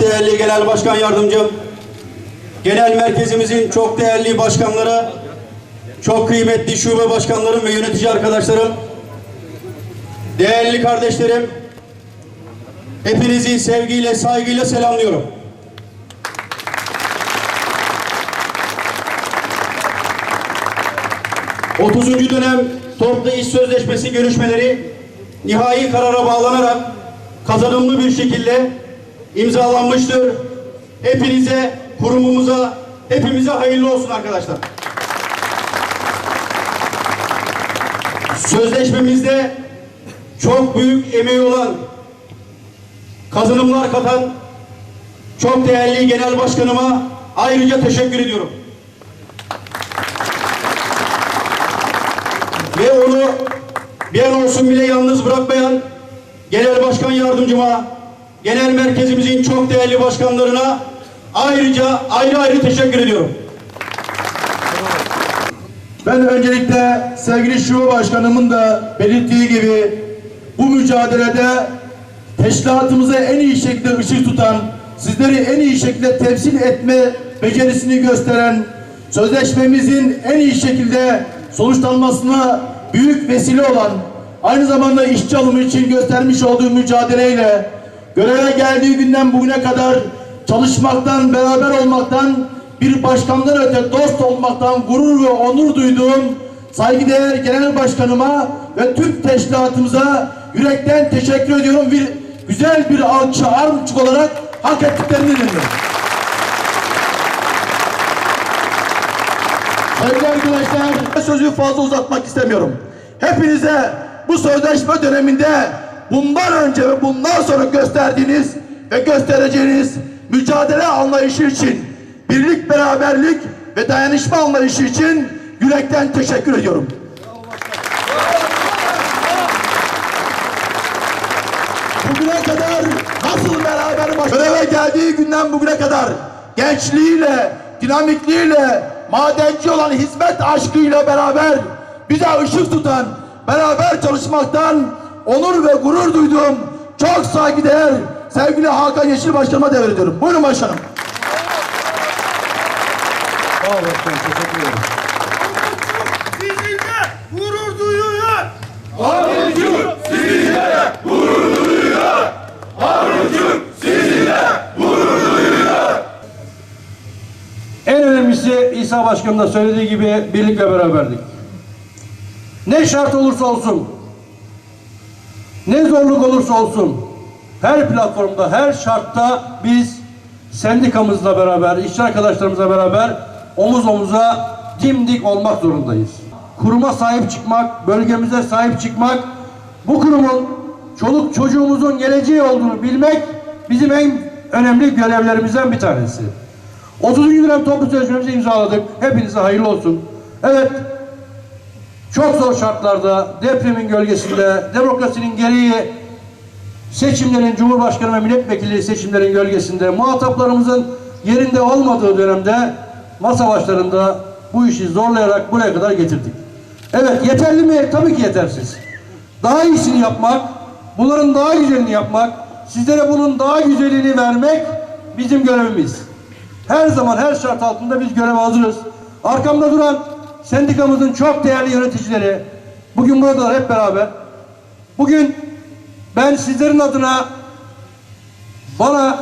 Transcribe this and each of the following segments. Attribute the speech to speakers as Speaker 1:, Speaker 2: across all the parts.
Speaker 1: Değerli Genel Başkan Yardımcım, genel merkezimizin çok değerli başkanları, çok kıymetli şube başkanlarım ve yönetici arkadaşlarım, değerli kardeşlerim, hepinizi sevgiyle, saygıyla selamlıyorum. ...30. dönem toplu iş sözleşmesi görüşmeleri... ...nihai karara bağlanarak... ...kazanımlı bir şekilde imzalanmıştır. Hepinize, kurumumuza, hepimize hayırlı olsun arkadaşlar. Sözleşmemizde çok büyük emeği olan, kazanımlar katan çok değerli genel başkanıma ayrıca teşekkür ediyorum. Ve onu bir an olsun bile yalnız bırakmayan genel başkan yardımcıma, genel merkezimizin çok değerli başkanlarına ayrıca ayrı ayrı teşekkür ediyorum.
Speaker 2: Ben öncelikle sevgili şube başkanımın da belirttiği gibi bu mücadelede teşkilatımıza en iyi şekilde ışık tutan, sizleri en iyi şekilde temsil etme becerisini gösteren, sözleşmemizin en iyi şekilde sonuçlanmasına büyük vesile olan, aynı zamanda işçi alımı için göstermiş olduğu mücadeleyle göreve geldiği günden bugüne kadar çalışmaktan, beraber olmaktan, bir başkandan öte dost olmaktan gurur ve onur duyduğum saygıdeğer genel başkanıma ve tüm teşkilatımıza yürekten teşekkür ediyorum. Bir güzel bir alçı armçuk olarak hak ettiklerini inanıyorum. Sevgili arkadaşlar, sözü fazla uzatmak istemiyorum. Hepinize bu sözleşme döneminde bundan önce ve bundan sonra gösterdiğiniz ve göstereceğiniz mücadele anlayışı için, birlik, beraberlik ve dayanışma anlayışı için yürekten teşekkür ediyorum. Bugüne kadar nasıl beraber baş... Göreve geldiği günden bugüne kadar gençliğiyle, dinamikliğiyle, madenci olan hizmet aşkıyla beraber bize ışık tutan, beraber çalışmaktan onur ve gurur duyduğum çok saygıdeğer sevgili Hakan Yeşil Başkanıma devrediyorum. Buyurun başkanım.
Speaker 3: Sizinle gurur duyuyor.
Speaker 4: En önemlisi İsa Başkan'ın da söylediği gibi birlik ve beraberlik. Ne şart olursa olsun, ne zorluk olursa olsun, her platformda, her şartta biz sendikamızla beraber, işçi arkadaşlarımızla beraber omuz omuza dimdik olmak zorundayız. Kuruma sahip çıkmak, bölgemize sahip çıkmak, bu kurumun çoluk çocuğumuzun geleceği olduğunu bilmek bizim en önemli görevlerimizden bir tanesi. 30. dönem toplu sözleşmemizi imzaladık. Hepinize hayırlı olsun. Evet, çok zor şartlarda, depremin gölgesinde, demokrasinin gereği seçimlerin, Cumhurbaşkanı ve milletvekili seçimlerin gölgesinde, muhataplarımızın yerinde olmadığı dönemde masa başlarında bu işi zorlayarak buraya kadar getirdik. Evet, yeterli mi? Tabii ki yetersiz. Daha iyisini yapmak, bunların daha güzelini yapmak, sizlere bunun daha güzelini vermek bizim görevimiz. Her zaman her şart altında biz göreve hazırız. Arkamda duran sendikamızın çok değerli yöneticileri bugün buradalar hep beraber. Bugün ben sizlerin adına bana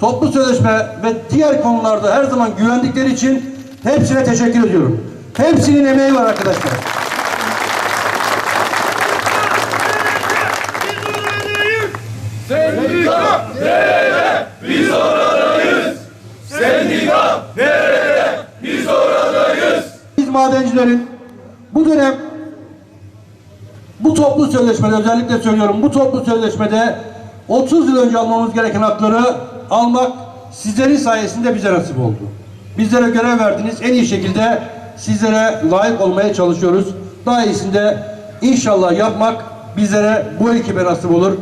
Speaker 4: toplu sözleşme ve diğer konularda her zaman güvendikleri için hepsine teşekkür ediyorum. Hepsinin emeği var arkadaşlar. Biz madencilerin bu dönem bu toplu sözleşmede özellikle söylüyorum bu toplu sözleşmede 30 yıl önce almamız gereken hakları almak sizlerin sayesinde bize nasip oldu. Bizlere görev verdiniz. En iyi şekilde sizlere layık olmaya çalışıyoruz. Daha iyisinde inşallah yapmak bizlere bu ekibe nasip olur.